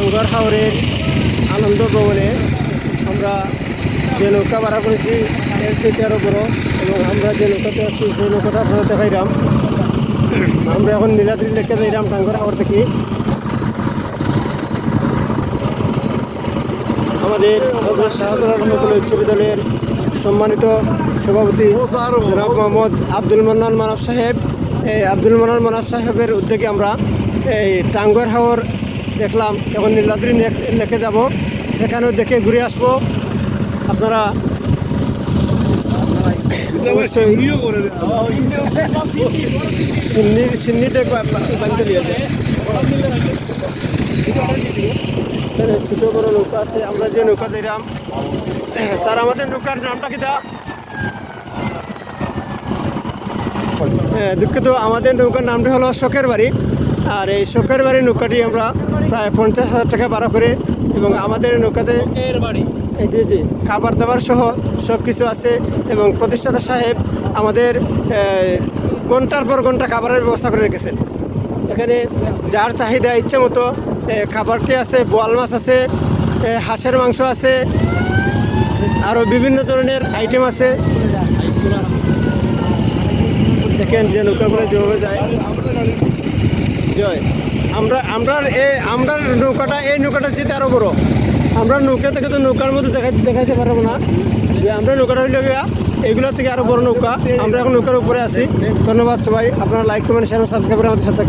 টাঙ্গর হাওরের আনন্দ ভবনে আমরা যে নৌকা ভাড়া করেছি এর থেকে বড় এবং আমরা যে নৌকাতে আছি, সেই নৌকাটা আপনারা দেখাইলাম। আমরা এখন নীলাদ্রি লেকে যাইলাম টাঙ্গর হাওর থেকে। আমাদের হজরত শাহজালাল উচ্চ বিদ্যালয়ের সম্মানিত সভাপতি জনাব মোহাম্মদ আব্দুল মান্নান মানব সাহেব। আব্দুল মান্নান মানব সাহেবের উদ্যোগে আমরা এই টাঙ্গর হাওর দেখলাম এখন নীলাদ্রি লেকে যাব। সেখানেও দেখে ঘুরে আসব। আপনারা ছোট বড় নৌকা আছে আমরা যে নৌকা যাইলাম স্যার আমাদের নৌকার নামটা কি দা হ্যাঁ, দুঃখিত আমাদের নৌকার নামটা হলো শখের বাড়ি। আর এই শখের বাড়ি নৌকাটি আমরা প্রায় পঞ্চাশ হাজার টাকা ভাড়া করে এবং আমাদের নৌকাতে যে যে খাবার দাবার সহ সব কিছু আছে এবং প্রতিষ্ঠাতা সাহেব আমাদের ঘণ্টার পর ঘণ্টা খাবারের ব্যবস্থা করে রেখেছেন। এখানে যার চাহিদা ইচ্ছে মতো খাবারটি আছে বোয়াল মাছ আছে হাঁসের মাংস আছে আরও বিভিন্ন ধরনের আইটেম আছে। দেখেন যে নৌকাগুলো যেভাবে যায়। জয়। আমরা আমরা এই আমরা নৌকাটা, এই নৌকাটা চেয়ে আরও বড়। আমরা নৌকা থেকে তো নৌকার মধ্যে দেখাই, দেখাইতে পারব না। যে আমরা নৌকাটা হইলে গিয়া এগুলোর থেকে আরও বড় নৌকা। আমরা এখন নৌকার উপরে আসি ধন্যবাদ সবাই। আপনারা লাইক কমেন্ট শেয়ার সাবস্ক্রাইব করে আমাদের সাথে।